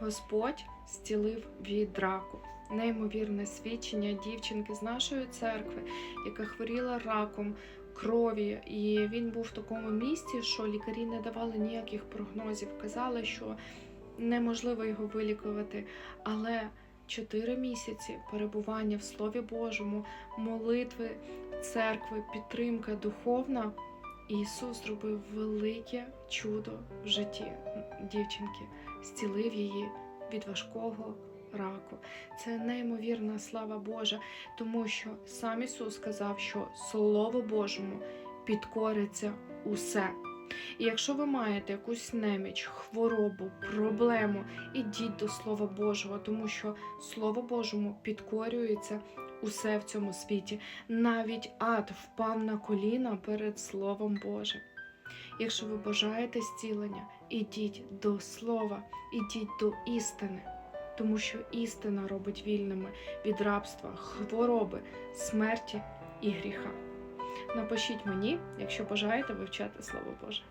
Господь зцілив від раку. Неймовірне свідчення дівчинки з нашої церкви, яка хворіла раком крові, і він був в такому місці, що лікарі не давали ніяких прогнозів. Казали, що неможливо його вилікувати. Але чотири місяці перебування в Слові Божому, молитви церкви, підтримка духовна. Ісус зробив велике чудо в житті дівчинки, зцілив її від важкого раку. Це неймовірна слава Божа, тому що сам Ісус сказав, що Слово Божому підкориться усе. І якщо ви маєте якусь неміч, хворобу, проблему, ідіть до Слова Божого, тому що Слово Божому підкорюється усе в цьому світі. Навіть ад впав на коліна перед Словом Божим. Якщо ви бажаєте зцілення, ідіть до Слова, ідіть до істини, тому що істина робить вільними від рабства, хвороби, смерті і гріха. Напишіть мені, якщо бажаєте вивчати Слово Боже.